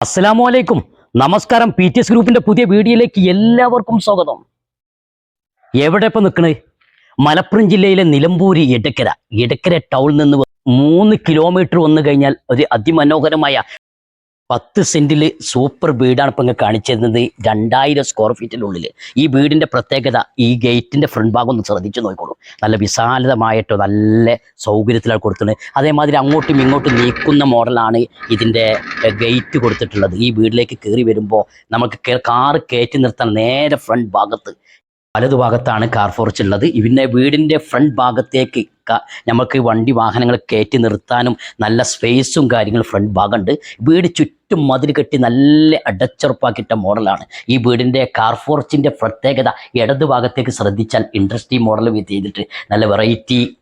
അസ്സലാമു അലൈക്കും നമസ്കാരം പി ടി എസ് ഗ്രൂപ്പിന്റെ പുതിയ വീഡിയോയിലേക്ക് എല്ലാവർക്കും സ്വാഗതം. എവിടെ ഇപ്പൊ നിൽക്കണേ മലപ്പുറം ജില്ലയിലെ നിലമ്പൂരി എടക്കര. എടക്കര ടൗണിൽ നിന്ന് മൂന്ന് കിലോമീറ്റർ വന്നു കഴിഞ്ഞാൽ ഒരു അതിമനോഹരമായ പത്ത് സെന്റിൽ സൂപ്പർ വീടാണ് ഇപ്പൊ ഇങ്ങനെ കാണിച്ചിരുന്നത്. രണ്ടായിരം സ്ക്വയർ ഫീറ്റിനുള്ളിൽ ഈ വീടിന്റെ പ്രത്യേകത ഈ ഗേറ്റിന്റെ ഫ്രണ്ട് ഭാഗം ഒന്ന് ശ്രദ്ധിച്ചു നോക്കിക്കോളൂ. നല്ല വിശാലമായിട്ടോ നല്ല സൗകര്യത്തിലാണ് കൊടുത്തിട്ടുണ്ട് അതേമാതിരി അങ്ങോട്ടും ഇങ്ങോട്ടും നീക്കുന്ന മോഡലാണ് ഇതിന്റെ ഗേറ്റ് കൊടുത്തിട്ടുള്ളത്. ഈ വീട്ടിലേക്ക് കയറി വരുമ്പോൾ നമുക്ക് കാറ് കയറ്റി നിർത്താൻ നേരെ ഫ്രണ്ട് ഭാഗത്ത്. വലതുഭാഗത്താണ് കാർ ഫോർച്ച് ഉള്ളത്. ഇതിന്റെ വീടിന്റെ ഫ്രണ്ട് ഭാഗത്തേക്ക് നമുക്ക് വണ്ടി വാഹനങ്ങൾ കയറ്റി നിർത്താനും നല്ല സ്പേസും കാര്യങ്ങളും ഫ്രണ്ട് ഭാഗമുണ്ട് വീട് ചുറ്റും മതിൽ കെട്ടി നല്ല അടച്ചുറപ്പാക്കിയിട്ട മോഡലാണ്. ഈ വീടിന്റെ കാർഫോർച്ചിന്റെ പ്രത്യേകത ഇടതുഭാഗത്തേക്ക് ശ്രദ്ധിച്ചാൽ ഇൻഡസ്ട്രി മോഡൽ ചെയ്തിട്ട് നല്ല വെറൈറ്റി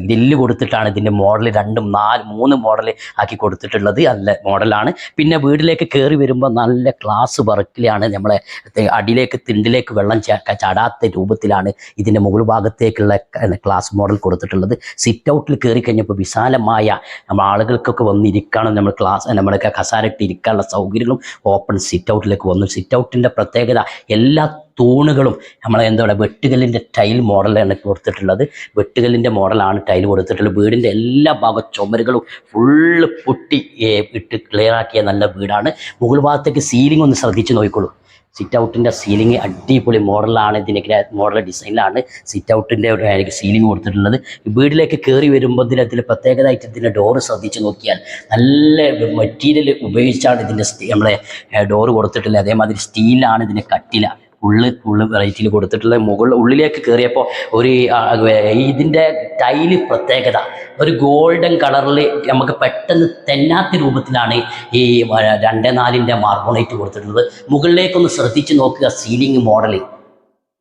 ഗ്രില്ല് കൊടുത്തിട്ടാണ് ഇതിന്റെ മോഡൽ രണ്ടും നാല് മൂന്ന് മോഡൽ ആക്കി കൊടുത്തിട്ടുള്ളത് നല്ല മോഡലാണ് പിന്നെ വീട്ടിലേക്ക് കയറി വരുമ്പോൾ നല്ല ക്ലാസ് വർക്കിലാണ് നമ്മളെ അടിയിലേക്ക് തിണ്ടിലേക്ക് വെള്ളം ചാടാത്ത രൂപത്തിലാണ് ഇതിന്റെ മുകൾ ഭാഗത്തേക്കുള്ള ക്ലാസ് മോഡൽ കൊടുത്തിട്ടുള്ളത് സിറ്റ് ഔട്ടിൽ കയറി കഴിഞ്ഞപ്പോൾ വിശാലമായ നമ്മൾ ആളുകൾക്കൊക്കെ വന്നിരിക്കാനും നമ്മൾ ക്ലാസ് നമ്മളൊക്കെ കസാരട്ടിരിക്കാനുള്ള സൗകര്യങ്ങളും ഓപ്പൺ സിറ്റ് ഔട്ടിലേക്ക് വന്നു സിറ്റ് ഔട്ടിന്റെ പ്രത്യേകത എല്ലാ തൂണുകളും നമ്മളെ എന്താ പറയുക വെട്ടുകല്ലിന്റെ ടൈൽ മോഡലാണ് കൊടുത്തിട്ടുള്ളത്. വെട്ടുകല്ലിന്റെ മോഡലാണ് ടൈൽ കൊടുത്തിട്ടുള്ളത്. വീടിന്റെ എല്ലാ ഭാഗ ചുമരുകളും ഫുള്ള് പൊട്ടി ഇട്ട് ക്ലിയറാക്കിയ നല്ല വീടാണ്. മുകൾ ഭാഗത്തേക്ക് സീലിംഗ് ഒന്ന് ശ്രദ്ധിച്ച് നോക്കിക്കോളൂ. സിറ്റ് ഔട്ടിന്റെ സീലിംഗ് അടിപൊളി മോഡലാണ് ഇതിന്റെ മോഡൽ ഡിസൈനിലാണ് സിറ്റ് ഔട്ടിന്റെ സീലിംഗ് കൊടുത്തിട്ടുള്ളത്. വീട്ടിലേക്ക് കയറി വരുമ്പോൾ ഇതിന് അതിൽ പ്രത്യേകതയായിട്ട് ഇതിന്റെ ഡോറ് ശ്രദ്ധിച്ച് നോക്കിയാൽ നല്ല മെറ്റീരിയൽ ഉപയോഗിച്ചാണ് ഇതിന്റെ നമ്മളെ ഡോറ് കൊടുത്തിട്ടുള്ളത്. അതേമാതിരി സ്റ്റീലാണ് ഇതിന്റെ കട്ടില. ഉള്ള് ഉള്ള് വെറൈറ്റിയിൽ കൊടുത്തിട്ടുള്ള മുകൾ ഉള്ളിലേക്ക് കയറിയപ്പോൾ ഒരു ഇതിന്റെ ടൈൽ പ്രത്യേകത. ഒരു ഗോൾഡൻ കളറിൽ നമുക്ക് പെട്ടെന്ന് തെന്നാത്ത രൂപത്തിലാണ് ഈ രണ്ട് നാലിന്റെ മാർബോണേറ്റ് കൊടുത്തിട്ടുള്ളത്. മുകളിലേക്കൊന്ന് ശ്രദ്ധിച്ച് നോക്കുക സീലിംഗ് മോഡൽ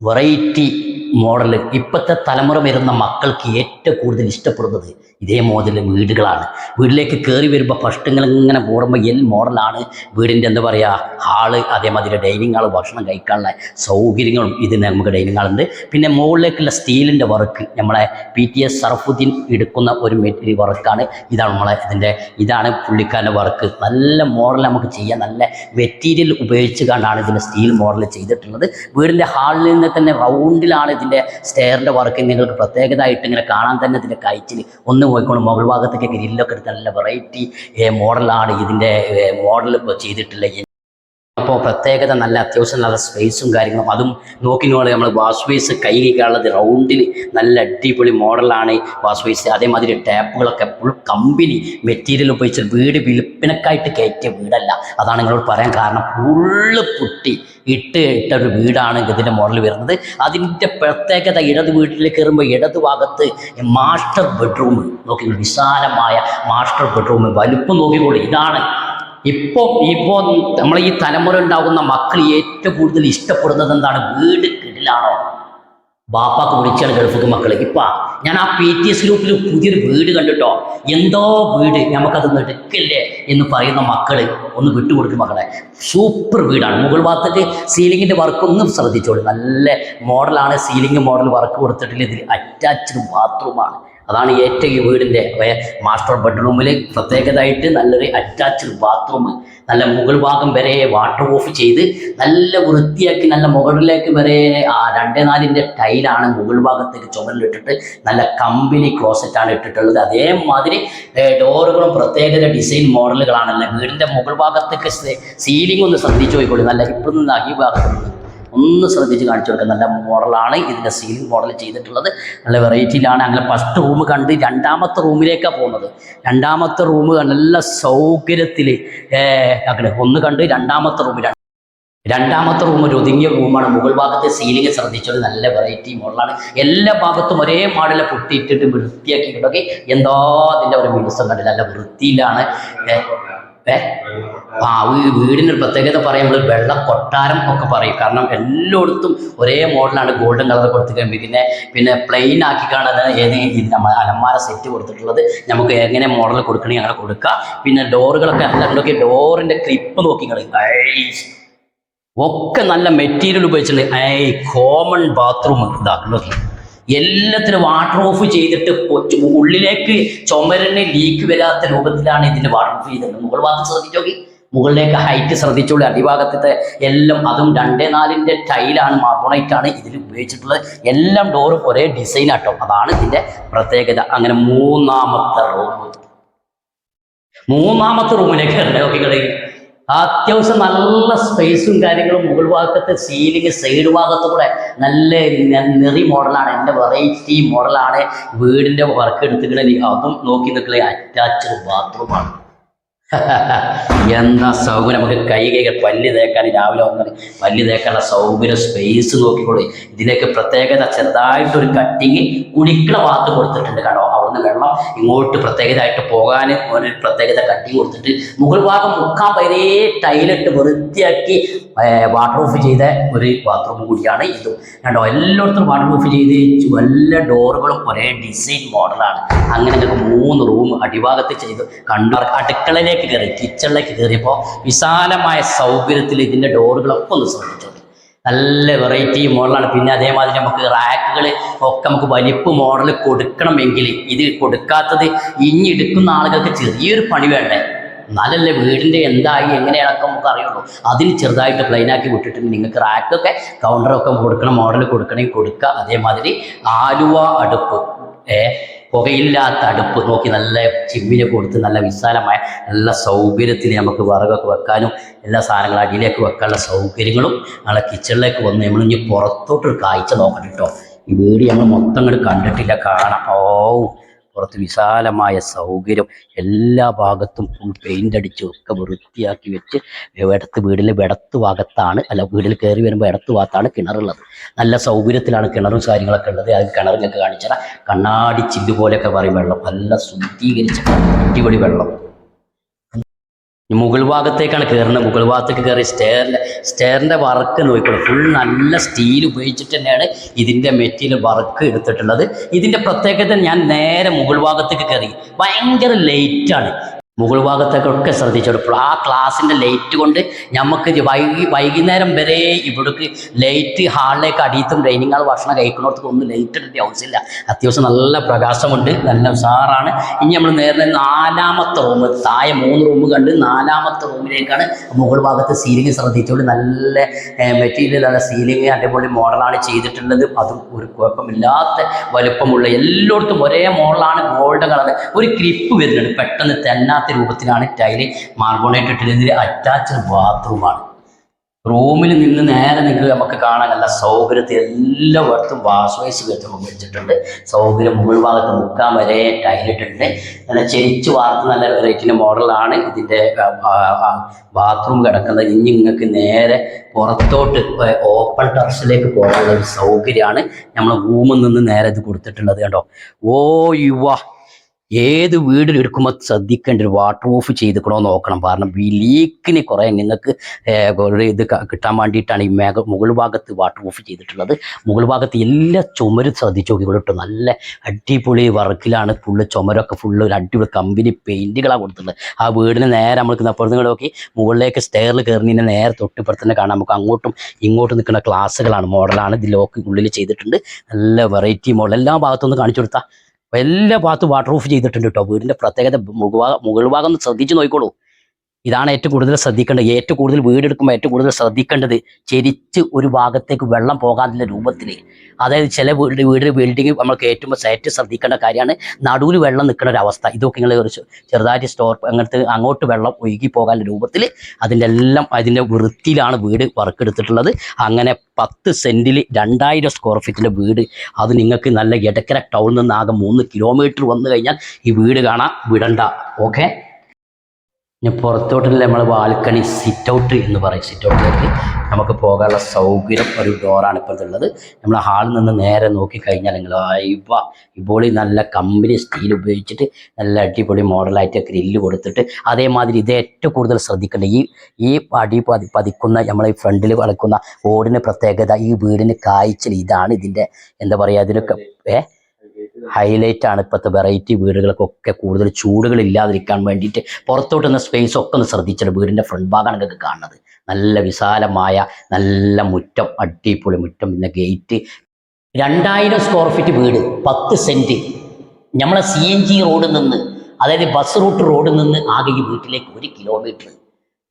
വെറൈറ്റി മോഡൽ ഇപ്പോഴത്തെ തലമുറ വരുന്ന മക്കൾക്ക് ഏറ്റവും കൂടുതൽ ഇഷ്ടപ്പെടുന്നത് ഇതേ മോഡൽ വീടുകളാണ്. വീട്ടിലേക്ക് കയറി വരുമ്പോൾ ഫസ്റ്റങ്ങൾ ഇങ്ങനെ കൂടുമ്പോൾ എൽ മോഡലാണ് വീടിന്റെ എന്താ പറയുക ഹാൾ അതേമാതിരി ഡൈനിങ് ഹാൾ ഭക്ഷണം കഴിക്കാനുള്ള സൗകര്യങ്ങളും ഇതിന് നമുക്ക് ഡൈനിങ് ഹാളുണ്ട് പിന്നെ മുകളിലേക്കുള്ള സ്റ്റീലിന്റെ വർക്ക് നമ്മളെ പി ടി എസ് സർഫുദ്ദീൻ എടുക്കുന്ന ഒരു മെറ്റീരിയൽ വർക്കാണ്. ഇതാണ് നമ്മളെ ഇതിന്റെ ഇതാണ് പുള്ളിക്കാരന്റെ വർക്ക് നല്ല മോഡൽ നമുക്ക് ചെയ്യാൻ നല്ല മെറ്റീരിയൽ ഉപയോഗിച്ച് കണ്ടാണ് ഇതിന്റെ സ്റ്റീൽ മോഡൽ ചെയ്തിട്ടുള്ളത്. വീടിന്റെ ഹാളിൽ നിന്ന് തന്നെ റൗണ്ടിലാണ് ഇതിന്റെ സ്റ്റെയറിന്റെ വർക്ക് നിങ്ങൾക്ക് പ്രത്യേകതയായിട്ട് ഇങ്ങനെ കാണാൻ തന്നെ ഇതിന്റെ കയറ്റിൽ ഒന്ന് പോയിക്കൊണ്ട് മുകൾ ഭാഗത്തേക്ക് ഗ്രില്ലൊക്കെ എടുത്ത് നല്ല വെറൈറ്റി മോഡലാണ് ഇതിന്റെ മോഡൽ ഇപ്പോൾ ചെയ്തിട്ടുള്ളത് അപ്പോൾ പ്രത്യേകത നല്ല അത്യാവശ്യം നല്ല സ്പേസും കാര്യങ്ങളും. അതും നോക്കി നമ്മൾ വാഷ് ബേസ് റൗണ്ടിന് നല്ല അടിപൊളി മോഡലാണ് വാഷ് ബേസ് അതേമാതിരി ടാപ്പുകളൊക്കെ ഫുൾ കമ്പനി മെറ്റീരിയൽ ഉപയോഗിച്ച് വീട് വിൽപ്പനക്കായിട്ട് കയറ്റിയ വീടല്ല. അതാണ് നിങ്ങളോട് പറയാൻ കാരണം. ഫുള്ള് പുട്ടി ഇട്ട് ഇട്ട ഒരു വീടാണ് ഇതിന്റെ മോഡൽ വരുന്നത്. അതിന്റെ പ്രത്യേകത ഇടത് വീട്ടിലേക്ക് കയറുമ്പോൾ ഇടത് ഭാഗത്ത് മാസ്റ്റർ ബെഡ്റൂം നോക്കി വിശാലമായ മാസ്റ്റർ ബെഡ്റൂം വലുപ്പം നോക്കിക്കോളൂ. ഇതാണ് ഇപ്പൊ ഇപ്പോൾ നമ്മൾ ഈ തലമുറ ഉണ്ടാകുന്ന മക്കൾ ഏറ്റവും കൂടുതൽ ഇഷ്ടപ്പെടുന്നത് എന്താണ്? വീട് കിടിലാണോ? ബാപ്പാക്ക് വിളിച്ചാണ് ഗൾഫിക്ക് മക്കൾ ഇപ്പ ഞാൻ ആ പി ടി എസ് ഗ്രൂപ്പിൽ പുതിയൊരു വീട് കണ്ടിട്ടോ? എന്തോ വീട് നമുക്കത് എടുക്കല്ലേ എന്ന് പറയുന്ന മക്കൾ ഒന്ന് വിട്ടുകൊടുക്കും മക്കളെ. സൂപ്പർ വീടാണ്. മുകൾ ഭാഗത്തേക്ക് സീലിങ്ങിന്റെ വർക്ക് ഒന്നും ശ്രദ്ധിച്ചോളൂ. നല്ല മോഡലാണ് സീലിംഗ് മോഡൽ വർക്ക് കൊടുത്തിട്ടില്ല ഇതിൽ അറ്റാച്ച്ഡ് ബാത്റൂമാണ് അതാണ് ഏറ്റവും ഈ വീടിന്റെ മാസ്റ്റർ ബെഡ്റൂമിൽ പ്രത്യേകതയായിട്ട് നല്ലൊരു അറ്റാച്ച്ഡ് ബാത്റൂം നല്ല മുകൾ ഭാഗം വരെ വാട്ടർ ഓഫ് ചെയ്ത് നല്ല വൃത്തിയാക്കി നല്ല മുകളിലേക്ക് വരെ ആ രണ്ടേ നാലിന്റെ ടൈലാണ് മുകൾ ഭാഗത്തേക്ക് ചുമരിലിട്ടിട്ട് നല്ല കമ്പനി ക്ലോസറ്റാണ് ഇട്ടിട്ടുള്ളത്. അതേമാതിരി ഡോറുകളും പ്രത്യേകത ഡിസൈൻ മോഡലുകളാണല്ലേ വീടിന്റെ മുകൾ ഭാഗത്തേക്ക് സീലിംഗ് ഒന്ന് ശ്രദ്ധിച്ചു പോയിക്കോളൂ. നല്ല ഇപ്പം നിന്ന് ഈ ഒന്ന് ശ്രദ്ധിച്ച് കാണിച്ചു കൊടുക്കുക നല്ല മോഡലാണ് ഇതിന്റെ സീലിംഗ് മോഡൽ ചെയ്തിട്ടുള്ളത്. നല്ല വെറൈറ്റിയിലാണ് അങ്ങനെ ഫസ്റ്റ് റൂം കണ്ട് രണ്ടാമത്തെ റൂമിലേക്കാണ് പോകുന്നത്. രണ്ടാമത്തെ റൂം നല്ല സൗകര്യത്തിൽ അങ്ങനെ ഒന്ന് കണ്ട് രണ്ടാമത്തെ റൂമിൽ രണ്ടാമത്തെ റൂം ഒരു ഒതുങ്ങിയ റൂമാണ് മുകൾ ഭാഗത്തെ സീലിംഗ് ശ്രദ്ധിച്ചത്. നല്ല വെറൈറ്റി മോഡലാണ് എല്ലാ ഭാഗത്തും ഒരേ മോഡലെ പൊട്ടിയിട്ടിട്ട് വൃത്തിയാക്കി കിടക്കി എന്തോ അതിന്റെ ഒരു മിനുസം കണ്ടില്ല. നല്ല വൃത്തിയിലാണ്. ആ വീടിന് ഒരു പ്രത്യേകത പറയുമ്പോൾ വെള്ള കൊട്ടാരം ഒക്കെ പറയും. കാരണം എല്ലായിടത്തും ഒരേ മോഡലാണ് ഗോൾഡൻ കളർ കൊടുത്തിട്ട് പിന്നെ പിന്നെ പ്ലെയിൻ ആക്കി കാണാൻ ഏത് അലമാര സെറ്റ് കൊടുത്തിട്ടുള്ളത് നമുക്ക് എങ്ങനെ മോഡൽ കൊടുക്കണമെങ്കിൽ അങ്ങനെ കൊടുക്കാം. പിന്നെ ഡോറുകളൊക്കെ എന്തൊക്കെ ഡോറിന്റെ ക്ലിപ്പ് നോക്കി ഒക്കെ നല്ല മെറ്റീരിയൽ ഉപയോഗിച്ചിട്ടുണ്ട്. ഏയ് കോമൺ ബാത്റൂം ഇതാ എല്ലാത്തിനും വാട്ടർ ഓഫ് ചെയ്തിട്ട് ഉള്ളിലേക്ക് ചുമരിന് ലീക്ക് വരാത്ത രൂപത്തിലാണ് ഇതിന്റെ വാട്ടർ ഓഫ് ചെയ്തിട്ടുള്ളത് മുകൾ ഭാഗത്ത് ശ്രദ്ധിച്ചു നോക്കി മുകളിലേക്ക് ഹൈറ്റ് ശ്രദ്ധിച്ചോളൂ. അടിഭാഗത്തെ എല്ലാം അതും രണ്ടേ നാലിന്റെ ടൈലാണ് മാർബോണൈറ്റാണ് ഇതിൽ ഉപയോഗിച്ചിട്ടുള്ളത്. എല്ലാം ഡോറും ഒരേ ഡിസൈൻ ആട്ടോ. അതാണ് ഇതിന്റെ പ്രത്യേകത. അങ്ങനെ മൂന്നാമത്തെ റൂം മൂന്നാമത്തെ റൂമിലേക്ക് നോക്കിക്കളി. അത്യാവശ്യം നല്ല സ്പേസും കാര്യങ്ങളും മുകൾ ഭാഗത്ത് സീലിംഗ് സൈഡ് ഭാഗത്ത് കൂടെ നല്ല നിറി മോഡലാണ് എന്റെ വെറൈറ്റി മോഡലാണ് വീടിന്റെ വർക്ക് എടുത്തിട്ടുള്ള അതും നോക്കി നിൽക്കലേ അറ്റാച്ച്ഡ് ബാത്റൂമാണ് എന്താ സൗകര്യം? നമുക്ക് കൈ കൈകൾ പല്ല് തേക്കാൻ രാവിലെ വന്നാൽ പല്ല് തേക്കാനുള്ള സൗകര്യം സ്പേസ് നോക്കിക്കോളൂ ഇതിലേക്ക് പ്രത്യേകത ചെറുതായിട്ടൊരു കട്ടിങ് കുടിക്കണ ഭാഗത്ത് കൊടുത്തിട്ടുണ്ട് കേട്ടോ അവിടുന്ന് വെള്ളം ഇങ്ങോട്ട് പ്രത്യേകതയായിട്ട് പോകാൻ ഒരു പ്രത്യേകത കട്ടി കൊടുത്തിട്ട് മുകൾ ഭാഗം മുക്കാൻ വരെ ടൈലിട്ട് വൃത്തിയാക്കി വാട്ടർ ഓഫ് ചെയ്ത ഒരു ബാത്റൂം കൂടിയാണ് ഇതും. കണ്ടോ എല്ലായിടത്തും വാട്ടർ ഓഫ് ചെയ്ത് എല്ലാ ഡോറുകളും ഒരേ ഡിസൈൻ മോഡലാണ് അങ്ങനെ ഞങ്ങൾക്ക് മൂന്ന് റൂം അടിഭാഗത്ത് ചെയ്തു. കണ്ടു അടുക്കളയിലേക്ക് കയറി കിച്ചണിലേക്ക് കയറിയപ്പോൾ വിശാലമായ സൗകര്യത്തിൽ ഇതിന്റെ ഡോറുകളൊക്കെ ഒന്ന് ശ്രദ്ധിച്ചു നല്ല വെറൈറ്റി മോഡലാണ്. പിന്നെ അതേമാതിരി നമുക്ക് റാക്കുകൾ ഒക്കെ നമുക്ക് വലിപ്പ് മോഡൽ കൊടുക്കണമെങ്കിൽ ഇത് കൊടുക്കാത്തത് ഇനി എടുക്കുന്ന ആളുകൾക്ക് ചെറിയൊരു പണി വേണ്ടേ? എന്നാലല്ലേ വീടിന്റെ എന്തായി എങ്ങനെയാണൊക്കെ നമുക്ക് അറിയുള്ളൂ. അതിന് ചെറുതായിട്ട് പ്ലെയിനാക്കി വിട്ടിട്ടുണ്ട് നിങ്ങൾക്ക് റാക്കൊക്കെ കൗണ്ടറൊക്കെ കൊടുക്കണം മോഡൽ കൊടുക്കണമെങ്കിൽ കൊടുക്കുക. അതേമാതിരി ആലുവ അടുപ്പ്. ഏ പുകയില്ലാത്ത അടുപ്പ് നോക്കി നല്ല ചിമ്മിനെ കൊടുത്ത് നല്ല വിശാലമായ നല്ല സൗകര്യത്തിൽ നമുക്ക് വിറകൊക്കെ വെക്കാനും എല്ലാ സാധനങ്ങളും അടിയിലേക്ക് വെക്കാനുള്ള സൗകര്യങ്ങളും നമ്മളെ കിച്ചണിലേക്ക് വന്ന് നമ്മൾ ഇനി പുറത്തോട്ടൊരു കാഴ്ച നോക്കണം കേട്ടോ ഈ വീട് നമ്മൾ മൊത്തം അങ്ങോട്ട് കണ്ടിട്ടില്ല. കാണാം. ഓ. പുറത്ത് വിശാലമായ സൗകര്യം എല്ലാ ഭാഗത്തും ഫുൾ പെയിന്റ് അടിച്ച് ഒക്കെ വൃത്തിയാക്കി വെച്ച് ഇടത്ത് വീടിന്റെ ഇടത്ത് ഭാഗത്താണ് അല്ല വീടിൽ കയറി വരുമ്പോൾ ഇടത്ത് ഭാഗത്താണ് കിണറുള്ളത്. നല്ല സൗകര്യത്തിലാണ് കിണറും കാര്യങ്ങളൊക്കെ ഉള്ളത്. അത് കിണറിനൊക്കെ കാണിച്ചാൽ കണ്ണാടി ചില്ല് പോലെയൊക്കെ പറയും വെള്ളം. നല്ല ശുദ്ധീകരിച്ച അടിപൊളി വെള്ളം. മുകൾ ഭാഗത്തേക്കാണ് കയറുന്നത് മുകൾ ഭാഗത്തേക്ക് കയറി സ്റ്റെയറിന്റെ സ്റ്റെയറിന്റെ വർക്ക് നോക്കിക്കോളൂ. ഫുൾ നല്ല സ്റ്റീൽ ഉപയോഗിച്ചിട്ട് തന്നെയാണ് ഇതിന്റെ മെറ്റീരിയൽ വർക്ക് എടുത്തിട്ടുള്ളത്. ഇതിന്റെ പ്രത്യേകത ഞാൻ നേരെ മുകൾ ഭാഗത്തേക്ക് കയറി ഭയങ്കര ലേറ്റാണ് മുകൾ ഭാഗത്തേക്കൊക്കെ ശ്രദ്ധിച്ചെടുപ്പോൾ ആ ക്ലാസ്സിന്റെ ലൈറ്റ് കൊണ്ട് നമുക്ക് വൈകി വൈകുന്നേരം വരെ ഇവിടേക്ക് ലൈറ്റ് ഹാളിലേക്ക് അടിയത്തും ഡൈനിങ് ഹാൾ ഭക്ഷണം കഴിക്കുന്നിടത്തേക്ക് ഒന്നും ലൈറ്റ് ഇടേണ്ട ആവശ്യമില്ല. അത്യാവശ്യം നല്ല പ്രകാശമുണ്ട് നല്ല ഉഷാറാണ്. ഇനി നമ്മൾ നേരെ നാലാമത്തെ റൂം താഴെ മൂന്ന് റൂം കണ്ട് നാലാമത്തെ റൂമിലേക്കാണ് മുകൾ ഭാഗത്ത് സീലിംഗ് ശ്രദ്ധിച്ചുകൊണ്ട് നല്ല മെറ്റീരിയൽ നല്ല സീലിംഗ് അതേപോലെ മോഡലാണ് ചെയ്തിട്ടുള്ളത്. അതും ഒരു കുഴപ്പമില്ലാത്ത വലുപ്പമുള്ള എല്ലായിടത്തും ഒരേ മോഡലാണ് ഗോൾഡ് കളർ ഒരു ക്രിപ്പ് വരുന്നുണ്ട് പെട്ടെന്ന് തെന്നാത്ത രൂപത്തിലാണ് ടൈൽ മാർബോണേറ്റ് ഇട്ടിരുന്നത് അറ്റാച്ച്ഡ് ബാത്റൂമാണ് റൂമിൽ നിന്ന് നേരെ നിങ്ങൾക്ക് നമുക്ക് കാണാൻ നല്ല സൗകര്യത്തിൽ എല്ലാ വർത്തും വാഷ്വേഴ്സ് വെച്ച് നമുക്ക് വെച്ചിട്ടുണ്ട്. സൗകര്യം മുകൾ ഭാഗത്ത് മുക്കാൻ വരെ ടൈലിട്ടുണ്ട് നല്ല ചെരിച്ച് വാർത്ത നല്ല വെറൈറ്റിന്റെ മോഡലാണ് ഇതിന്റെ ബാത്റൂം കിടക്കുന്നത്. ഇനി നിങ്ങൾക്ക് നേരെ പുറത്തോട്ട് ഓപ്പൺ ടെറസിലേക്ക് പോകാനുള്ള ഒരു സൗകര്യമാണ് നമ്മൾ റൂമിൽ നിന്ന് നേരെ ഇത് കൊടുത്തിട്ടുള്ളത് കേട്ടോ ഓ യുവ! ഏത് വീട് എടുക്കുമ്പോൾ ശ്രദ്ധിക്കേണ്ട ഒരു വാട്ടർ ഓഫ് ചെയ്തിക്കണോ നോക്കണം. കാരണം ഈ ലീക്കിന് കുറേ നിങ്ങൾക്ക് ഒരു ഇത് കിട്ടാൻ വേണ്ടിയിട്ടാണ് ഈ മേഘ മുകൾ ഭാഗത്ത് വാട്ടർ ഓഫ് ചെയ്തിട്ടുള്ളത്. മുകൾ ഭാഗത്ത് എല്ലാ ചുമരും ശ്രദ്ധിച്ചു നോക്കിക്കോളൂ കേട്ടോ നല്ല അടിപൊളി വർക്കിലാണ്. ഫുള്ള് ചുമരൊക്കെ ഫുള്ള് ഒരു അടിപൊളി കമ്പനി പെയിന്റുകളാണ് കൊടുത്തിട്ടുള്ളത്. ആ വീടിന് നേരെ നമ്മൾക്ക് അപ്പുറത്ത് നിങ്ങൾ നോക്കി. മുകളിലേക്ക് സ്റ്റെയറിൽ കയറുന്നതിന് നേരെ തൊട്ടിപ്പുറത്ത് തന്നെ കാണാം. നമുക്ക് അങ്ങോട്ടും ഇങ്ങോട്ടും നിൽക്കുന്ന ക്ലാസ്സുകളാണ് മോഡലാണ് ഇത് ലോക്ക് ഉള്ളിൽ ചെയ്തിട്ടുണ്ട്. നല്ല വെറൈറ്റി മോഡൽ എല്ലാ ഭാഗത്തുനിന്ന് കാണിച്ചു കൊടുത്താൽ എല്ലാ ഭാഗത്തും വാട്ടർ പ്രൂഫ് ചെയ്തിട്ടുണ്ട് കേട്ടോ വീടിന്റെ പ്രത്യേകത മുകൾ മുകൾ ഭാഗം ശ്രദ്ധിച്ചു നോക്കിക്കോളൂ. ഇതാണ് ഏറ്റവും കൂടുതൽ ശ്രദ്ധിക്കേണ്ടത്. ഏറ്റവും കൂടുതൽ വീടെടുക്കുമ്പോൾ ഏറ്റവും കൂടുതൽ ശ്രദ്ധിക്കേണ്ടത് ചെരിച്ച് ഒരു ഭാഗത്തേക്ക് വെള്ളം പോകാതിന്റെ രൂപത്തിൽ അതായത് ചില വീട് വീട് ബിൽഡിംഗ് നമ്മൾ കയറ്റുമ്പോൾ ഏറ്റവും ശ്രദ്ധിക്കേണ്ട കാര്യമാണ് നടുവിൽ വെള്ളം നിൽക്കുന്ന ഒരു അവസ്ഥ. ഇതൊക്കെ നിങ്ങൾ ഒരു ചെറുതായിട്ട് സ്റ്റോർ അങ്ങനത്തെ അങ്ങോട്ട് വെള്ളം ഒഴുകി പോകാനുള്ള രൂപത്തിൽ അതിന്റെ എല്ലാം അതിന്റെ വൃത്തിയിലാണ് വീട് വർക്ക് എടുത്തിട്ടുള്ളത് അങ്ങനെ പത്ത് സെന്റിൽ രണ്ടായിരം സ്ക്വയർ ഫീറ്റിന്റെ വീട് അത് നിങ്ങൾക്ക് നല്ല ഇടക്കര ടൗണിൽ നിന്ന് ആകെ മൂന്ന് കിലോമീറ്റർ വന്നു കഴിഞ്ഞാൽ ഈ വീട് കാണാൻ വിടണ്ട. ഓക്കെ ഇനി പുറത്തോട്ടുള്ള നമ്മൾ ബാൽക്കണി സിറ്റ് ഔട്ട് എന്ന് പറയും. സിറ്റ് ഔട്ടിലേക്ക് നമുക്ക് പോകാനുള്ള സൗകര്യം ഒരു ഡോറാണ് ഇപ്പോൾ ഉള്ളത്. നമ്മൾ ഹാളിൽ നിന്ന് നേരെ നോക്കി കഴിഞ്ഞാൽ നിങ്ങൾ ഇവ ഇപ്പോളി നല്ല കമ്പനി സ്റ്റീൽ ഉപയോഗിച്ചിട്ട് നല്ല അടിപൊളി മോഡലായിട്ട് ഗ്രില്ല് കൊടുത്തിട്ട് അതേമാതിരി ഇത് ഏറ്റവും കൂടുതൽ ശ്രദ്ധിക്കേണ്ടത് ഈ ഈ അടി പതി പതിക്കുന്ന നമ്മളെ ഫ്രണ്ടിൽ വളക്കുന്ന ഓടിന് പ്രത്യേകത ഈ വീടിന് കായ്ച്ചൽ ഇതാണ് ഇതിന്റെ എന്താ പറയുക അതിനൊക്കെ ഏ? ഹൈലൈറ്റ് ആണ് ഇപ്പോഴത്തെ വെറൈറ്റി വീടുകൾക്കൊക്കെ കൂടുതൽ ചൂടുകൾ ഇല്ലാതിരിക്കാൻ വേണ്ടിയിട്ട് പുറത്തോട്ടുന്ന സ്പേസ് ഒക്കെ ഒന്ന് ശ്രദ്ധിച്ചിട്ട് വീടിന്റെ ഫ്രണ്ട് ഭാഗമാണ് നിങ്ങൾക്ക് കാണുന്നത്. നല്ല വിശാലമായ നല്ല മുറ്റം അടിപൊളി മുറ്റം പിന്നെ ഗേറ്റ് രണ്ടായിരം സ്ക്വയർ ഫീറ്റ് വീട് പത്ത് സെന്റ് നമ്മളെ സി എൻ ജി റോഡിൽ നിന്ന് അതായത് ബസ് റൂട്ട് റോഡിൽ നിന്ന് ആകെ ഈ വീട്ടിലേക്ക് ഒരു കിലോമീറ്റർ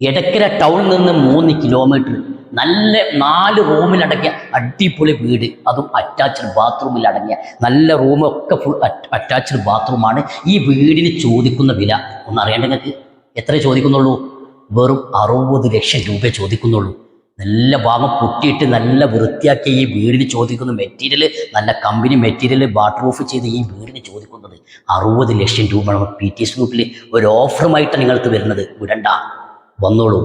എടക്കര ടൗണിൽ നിന്ന് മൂന്ന് കിലോമീറ്റർ നല്ല നാല് റൂമിലടങ്ങിയ അടിപൊളി വീട്. അതും അറ്റാച്ച്ഡ് ബാത്റൂമിൽ അടങ്ങിയ നല്ല റൂമൊക്കെ ഫുൾ അറ്റാച്ച്ഡ് ബാത്റൂമാണ് ഈ വീടിന് ചോദിക്കുന്ന വില ഒന്ന് അറിയേണ്ട നിങ്ങൾക്ക് എത്ര ചോദിക്കുന്നുള്ളൂ? വെറും അറുപത് ലക്ഷം രൂപ ചോദിക്കുന്നുള്ളൂ. നല്ല ഭാഗം പൊട്ടിയിട്ട് നല്ല വൃത്തിയാക്കി ഈ വീടിന് ചോദിക്കുന്ന മെറ്റീരിയൽ നല്ല കമ്പനി മെറ്റീരിയൽ വാട്ടർ പ്രൂഫ് ചെയ്ത് ഈ വീടിന് ചോദിക്കുന്നത് അറുപത് ലക്ഷം രൂപയാണ്. പി ടി എസ് ഗ്രൂപ്പിൽ ഒരു ഓഫറുമായിട്ട് നിങ്ങൾക്ക് വരുന്നത്. വിടണ്ട. വന്നോളൂ.